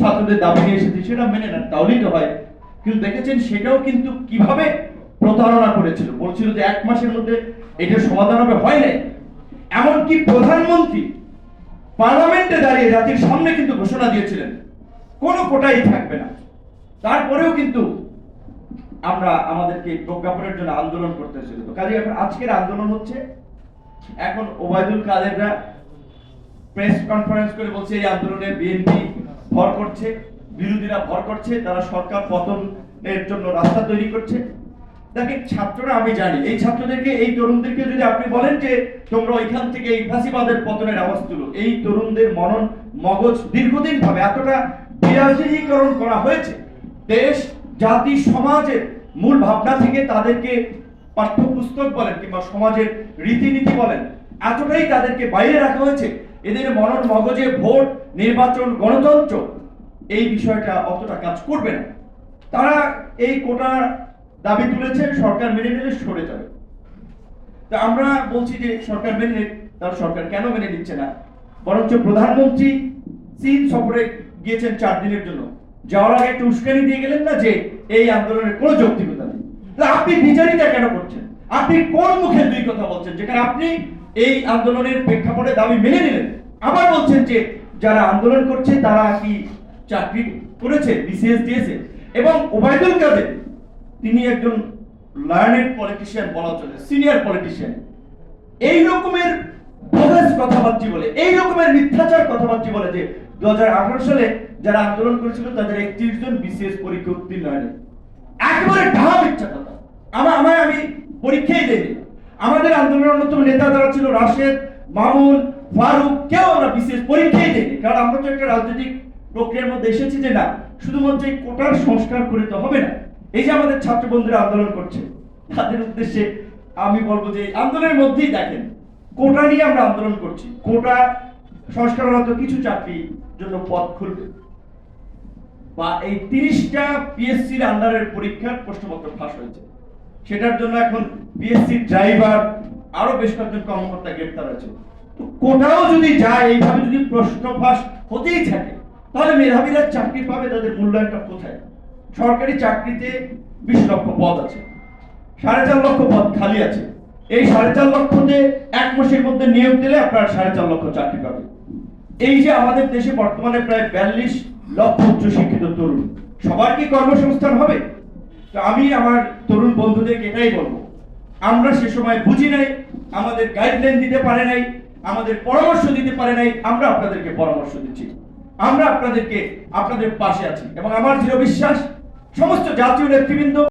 ছাত্রদের দাবি নিয়ে এসেছি, সেটা মেনে নেন, তাহলেই তো হয়। কিন্তু দেখেছেন, সেটাও কিন্তু কীভাবে প্রতারণা করেছিল? বলছিল যে এক মাসের মধ্যে এটার সমাধান হবে, হয় নাই। এমনকি প্রধানমন্ত্রী পার্লামেন্টে দাঁড়িয়ে জাতির সামনে কিন্তু ঘোষণা দিয়েছিলেন, কোনো কোটাই থাকবে না। তারপরেও কিন্তু আমরা আমাদেরকে প্রজ্ঞাপনের জন্য আন্দোলন করতে হয়েছিল। তো কাজে এখন আজকের আন্দোলন হচ্ছে, এখন ওবায়দুল কাদেররা প্রেস কনফারেন্স করে বলছে, এই আন্দোলনে বিএনপি ভর করছে, বিরোধীরা ভর করছে, তারা সরকার পতনের জন্য রাস্তা তৈরি করছে। দেখেন, ছাত্ররা আমি জানি, এই ছাত্রদেরকে, এই তরুণদেরকে যদি আপনি বলেন যে তোমরা ওইখান থেকে এই ফাঁসিবাদের পতনের আওয়াজ তুলো, এই তরুণদের মনন মগজ দীর্ঘদিন ভাবে এতটা বিরাজনীকরণ করা হয়েছে, দেশ, জাতি, সমাজের মূল ভাবনা থেকে তাদেরকে পাঠ্যপুস্তক বলেন কিংবা সমাজের রীতিনীতি বলেন, এতটাই তাদেরকে বাইরে রাখা হয়েছে। এদের মনন মগজে ভোট, নির্বাচন, গণতন্ত্র, এই বিষয়টা অতটা কাজ করবে না। তারা এই কোটার দাবি তুলেছে সরকার মেনে নিলে সরে যাবে। তা আমরা বলছি যে সরকার মেনে তার সরকার কেন মেনে নিচ্ছে না? বরঞ্চ প্রধানমন্ত্রী চীন সফরে গিয়েছেন চার দিনের জন্য। যাওয়ার আগে একটু উস্কানি দিয়ে গেলেন না যে এই আন্দোলনের কোনো যৌক্তিকতা নেই। আপনি বিচারিতা কেন করছেন? আপনি কোন মুখে দুই কথা বলছেন? যেখানে আপনি এই আন্দোলনের প্রেক্ষাপটে দাবি মেনে নিলেন। আবার বলছেন যে, যারা আন্দোলন করছে, তারা কি চাকরি করেছে, বিসিএস দিয়েছে? এবং ওবায়দুল কাদের, তিনি একজন লার্নেড পলিটিশিয়ান বলা চলে সিনিয়র পলিটিশিয়ান এই রকমের বোগাস কথাবার্তি বলে, এই রকমের মিথ্যাচার কথাবার্তি বলে যে দু হাজার আঠারো সালে যারা আন্দোলন করেছিল, তাদের একত্রিশ জন বিসিএস পরীক্ষা উত্তীর্ণ হয়নি একেবারে ঢাকা মিথ্যা কথা। আমার আমার আমি পরীক্ষাই দেয়নি আমাদের আন্দোলনের অন্যতম নেতা যারা ছিল, রাশেদ, মামুন, ফারুক, কেউ আমরা বিশেষ পরীক্ষাই দেয়নি কারণ আমরা তো একটা রাজনৈতিক প্রক্রিয়ার মধ্যে এসেছি যে না, শুধুমাত্র এই কোটার সংস্কার করে তো হবে না। এই যে আমাদের ছাত্র বন্ধুরা আন্দোলন করছে, তাদের উদ্দেশ্যে আমি বলব যে আন্দোলনের মধ্যেই দেখেন, কোটা নিয়ে আমরা আন্দোলন করছি। কোটা সংস্কার হলে তো কিছু চাকরি জন্য পথ খুলবে। বা এই তিরিশটা পিএসসির আন্ডারের পরীক্ষার প্রশ্নপত্র ফাঁস হয়েছে। সেটার জন্য এখন পিএসসি ড্রাইভার আরও বেশ কয়েকজন কর্মকর্তা গ্রেপ্তার আছে কোটাও যদি যায়, এইভাবে যদি প্রশ্ন ফাঁস হতেই থাকে, তাহলে মেধাবীরা চাকরি পাবে, তাদের মূল্যায়নটা কোথায়? সরকারি চাকরিতে বিশ লক্ষ পদ আছে, সাড়ে চার লক্ষ পদ খালি আছে। এই সাড়ে চার লক্ষতে এক মাসের মধ্যে নিয়োগ দিলে আপনার সাড়ে চার লক্ষ চাকরি পাবে এই যে আমাদের দেশে বর্তমানে প্রায় বিয়াল্লিশ লক্ষ উচ্চ শিক্ষিত তরুণ, সবার কি কর্মসংস্থান হবে? আমি আমার তরুণ বন্ধুদেরকে এটাই বলব। আমরা সে সময় বুঝি নাই, আমাদের গাইডলাইন দিতে পারে নাই, আমাদের পরামর্শ দিতে পারে নাই, আমরা আপনাদেরকে পরামর্শ দিচ্ছি। আমরা আপনাদেরকে, আপনাদের পাশে আছি এবং আমার দৃঢ় বিশ্বাস, সমস্ত জাতীয় নেতৃবৃন্দ